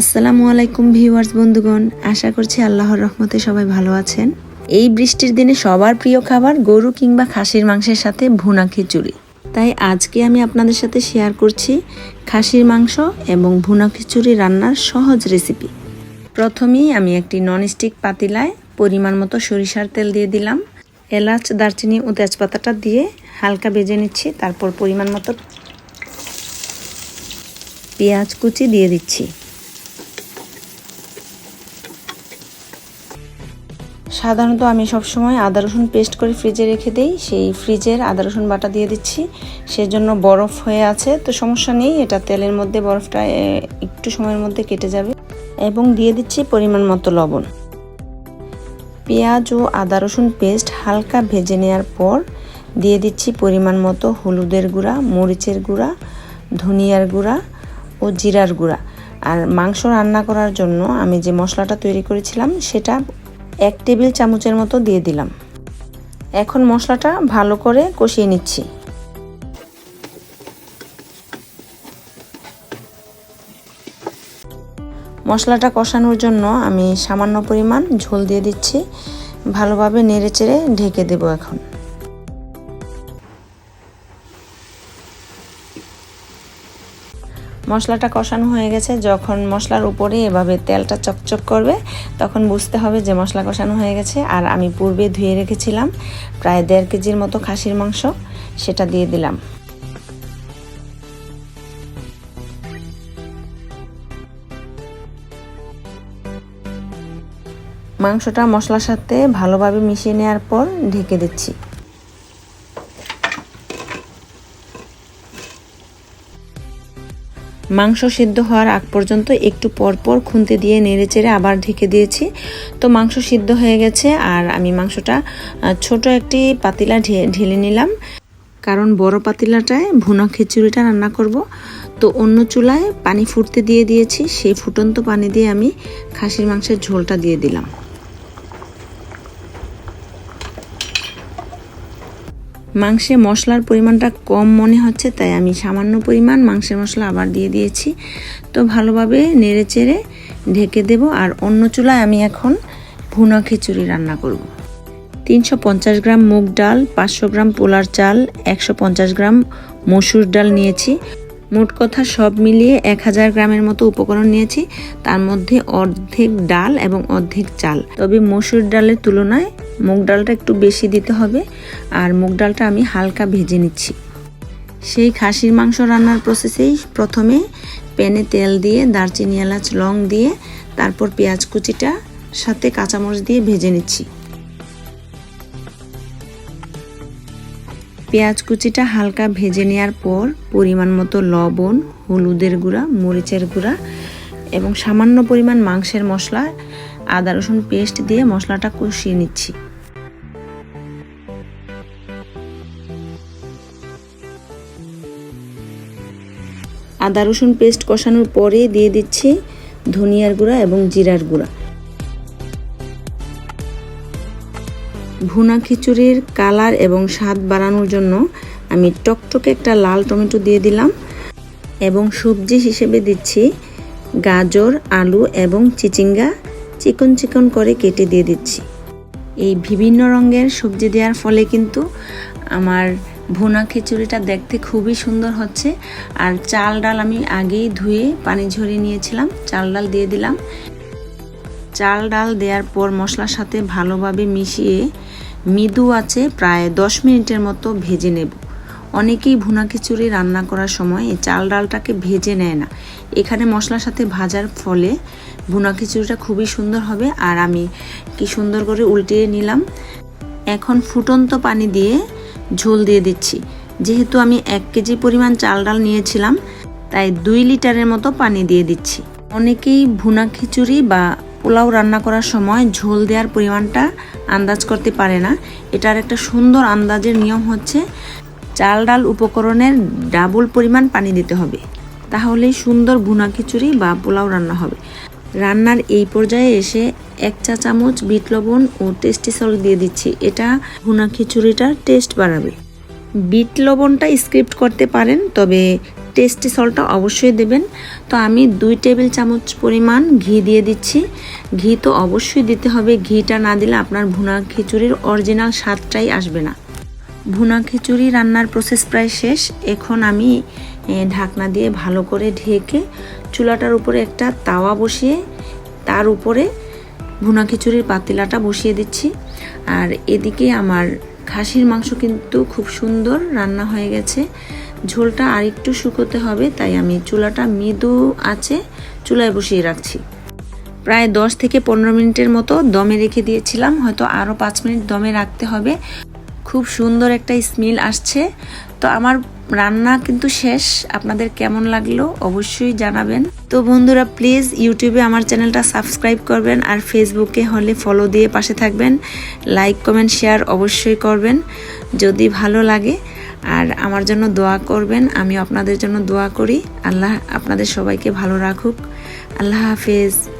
আসসালামু আলাইকুম ভিউয়ার্স, বন্ধুগণ। আশা করছি আল্লাহর রহমতে সবাই ভালো আছেন। এই বৃষ্টির দিনে সবার প্রিয় খাবার গরু কিংবা খাসির মাংসের সাথে ভুনা খিচুড়ি। তাই আজকে আমি আপনাদের সাথে শেয়ার করছি খাসির মাংস এবং ভুনা খিচুড়ি রান্নার সহজ রেসিপি। প্রথমেই আমি একটি ননস্টিক পাতিলায় পরিমাণ মতো সরিষার তেল দিয়ে দিলাম। এলাচ, দারচিনি ও তেজপাতাটা দিয়ে হালকা ভেজে নিচ্ছি, তারপর পরিমাণ মতো পেঁয়াজ কুচি দিয়ে দিচ্ছি। সাধারণত আমি সবসময় আদা রসুন পেস্ট করে ফ্রিজে রেখে দেই। সেই ফ্রিজের আদা রসুন বাটা দিয়ে দিচ্ছি। সেজন্য বরফ হয়ে আছে। তো সমস্যা নেই, এটা তেলের মধ্যে বরফটা একটু সময়ের মধ্যে কেটে যাবে। এবং দিয়ে দিচ্ছি পরিমাণ মতো লবণ। পেঁয়াজ ও আদা রসুন পেস্ট হালকা ভেজে নেওয়ার পর দিয়ে দিচ্ছি পরিমাণ মতো হলুদের গুঁড়া, মরিচের গুঁড়া, ধনিয়ার গুঁড়া ও জিরার গুঁড়া। আর মাংস রান্না করার জন্য আমি যে মশলাটা তৈরি করেছিলাম, সেটা এক টেবিল চামচের মতো দিয়ে দিলাম। এখন মশলাটা ভালো করে কষিয়ে নিচ্ছি। মশলাটা কষানোর জন্য আমি সামান্য পরিমাণ ঝোল দিয়ে দিচ্ছি। ভালোভাবে নেড়ে চেড়ে ঢেকে দেবো এখন। মশলাটা কষানো হয়ে গেছে। যখন মশলার উপরে এভাবে তেলটা চকচক করবে, তখন বুঝতে হবে যে মশলা কষানো হয়ে গেছে। আর আমি পূর্বে ধুয়ে রেখেছিলাম প্রায় দেড় কেজির মতো খাসির মাংস, সেটা দিয়ে দিলাম। মাংসটা মশলার সাথে ভালোভাবে মিশিয়ে নেওয়ার পর ঢেকে দিচ্ছি। মাংস সিদ্ধ হওয়ার আগ পর্যন্ত একটু পরপর খুন্তি দিয়ে নেড়ে চেড়ে আবার ঢেকে দিয়েছি। তো মাংস সিদ্ধ হয়ে গেছে আর আমি মাংসটা ছোট একটি পাতিলা ঢেলে নিলাম। কারণ বড় পাতিলাটায় ভুনা খিচুড়িটা রান্না করব। তো অন্য চুলায় পানি ফুটতে দিয়ে দিয়েছি। সেই ফুটন্ত পানি দিয়ে আমি খাসির মাংসের ঝোলটা দিয়ে দিলাম। মাংসে মশলার পরিমাণটা কম মনে হচ্ছে, তাই আমি সামান্য পরিমাণ মাংসের মশলা আবার দিয়ে দিয়েছি। তো ভালোভাবে নেড়ে চেড়ে ঢেকে দেব, আর অন্য চুলায় আমি এখন ভুনা খিচুড়ি রান্না করব। তিনশো পঞ্চাশ গ্রাম মুগ ডাল, পাঁচশো গ্রাম পোলার চাল, একশো পঞ্চাশ গ্রাম মসুর ডাল নিয়েছি। মোট কথা সব মিলিয়ে এক হাজার গ্রামের মতো উপকরণ নিয়েছি। তার মধ্যে অর্ধেক ডাল এবং অর্ধেক চাল। তবে মসুর ডালের তুলনায় মুগ ডালটা একটু বেশি দিতে হবে। আর মুগ ডালটা আমি হালকা ভেজে নিচ্ছি। সেই খাসির মাংস রান্নার প্রসেসেই প্রথমে প্যানে তেল দিয়ে, দারচিনি, এলাচ, লং দিয়ে, তারপর পেঁয়াজ কুচিটা, সাথে কাঁচামরিচ দিয়ে ভেজে নিচ্ছি। পেঁয়াজ কুচিটা হালকা ভেজে নেওয়ার পর পরিমাণ মতো লবণ, হলুদের গুঁড়া, মরিচের গুঁড়া এবং সামান্য পরিমাণ মাংসের মশলা আদা, রসুন পেস্ট দিয়ে মশলাটা কষিয়ে নিচ্ছি। আদা, রসুন পেস্ট কষানোর পরে দিয়ে দিচ্ছি ধনিয়ার গুঁড়া এবং জিরার গুঁড়া। ভুনা খিচুড়ির কালার এবং স্বাদ বাড়ানোর জন্য আমি টকটকে একটা লাল টমেটো দিয়ে দিলাম এবং সবজি হিসেবে দিচ্ছি গাজর, আলু এবং চিচিঙ্গা চিকন চিকন করে কেটে দিয়ে দিচ্ছি। এই বিভিন্ন রঙের সবজি দেওয়ার ফলে কিন্তু আমার ভুনা খিচুড়িটা দেখতে খুবই সুন্দর হচ্ছে। আর চাল ডাল আমি আগেই ধুয়ে পানি ঝরিয়ে নিয়েছিলাম, চাল ডাল দিয়ে দিলাম। চাল ডাল দেওয়ার পর মশলার সাথে ভালোভাবে মিশিয়ে মৃদু আছে প্রায় দশ মিনিটের মতো ভেজে নেব। অনেকেই ভুনা খিচুড়ি রান্না করার সময় এই চাল ডালটাকে ভেজে নেয় না। এখানে মশলার সাথে ভাজার ফলে ভুনা খিচুড়িটা খুবই সুন্দর হবে আর আমি কি সুন্দর করে উল্টিয়ে নিলাম। এখন ফুটন্ত পানি দিয়ে ঝোল দিয়ে দিচ্ছি। যেহেতু আমি এক কেজি পরিমাণ চাল ডাল নিয়েছিলাম, তাই দুই লিটারের মতো পানি দিয়ে দিচ্ছি। অনেকেই ভুনা খিচুড়ি বা পোলাও রান্না করার সময় ঝোল দেওয়ার পরিমাণটা আন্দাজ করতে পারে না। এটার একটা সুন্দর আন্দাজের নিয়ম হচ্ছে চাল ডাল উপকরণের ডাবল পরিমাণ পানি দিতে হবে। তাহলেই সুন্দর ভুনা খিচুড়ি বা পোলাও রান্না হবে। রান্নার এই পর্যায়ে এসে এক চা চামচ বিট লবণ ও টেস্টি সল্ট দিয়ে দিচ্ছি। এটা ভুনা খিচুড়িটার টেস্ট বাড়াবে। বিট লবণটা স্ক্রিপ্ট করতে পারেন, তবে টেস্টি সল্টটা অবশ্যই দেবেন। তো আমি দুই টেবিল চামচ পরিমাণ ঘি দিয়ে দিচ্ছি। ঘি তো অবশ্যই দিতে হবে। ঘিটা না দিলে আপনার ভুনা খিচুড়ির অরিজিনাল স্বাদটাই আসবে না। ভুনা খিচুড়ি রান্নার প্রসেস প্রায় শেষ। এখন আমি ঢাকনা দিয়ে ভালো করে ঢেকে চুলাটার উপরে একটা তাওয়া বসিয়ে তার উপরে ভুনা খিচুড়ির পাতিলাটা বসিয়ে দিচ্ছি। আর এদিকে আমার খাসির মাংস কিন্তু খুব সুন্দর রান্না হয়ে গেছে। ঝোলটা আর একটু শুকোতে হবে, তাই আমি চুলাটা মৃদু আছে চুলায় বসিয়ে রাখছি। প্রায় দশ থেকে পনেরো মিনিটের মতো দমে রেখে দিয়েছিলাম, হয়তো আরও পাঁচ মিনিট দমে রাখতে হবে। খুব সুন্দর একটা স্মেল আসছে। তো আমার রান্না কিন্তু শেষ। আপনাদের কেমন লাগল অবশ্যই জানাবেন। তো বন্ধুরা প্লিজ ইউটিউবে আমার চ্যানেলটা সাবস্ক্রাইব করবেন আর ফেসবুকে হলে ফলো দিয়ে পাশে থাকবেন। লাইক কমেন্ট শেয়ার অবশ্যই করবেন যদি ভালো লাগে। আর আমার জন্য দোয়া করবেন। আমি আপনাদের জন্য দোয়া করি। আল্লাহ আপনাদের সবাইকে ভালো রাখুক। আল্লাহ হাফেজ।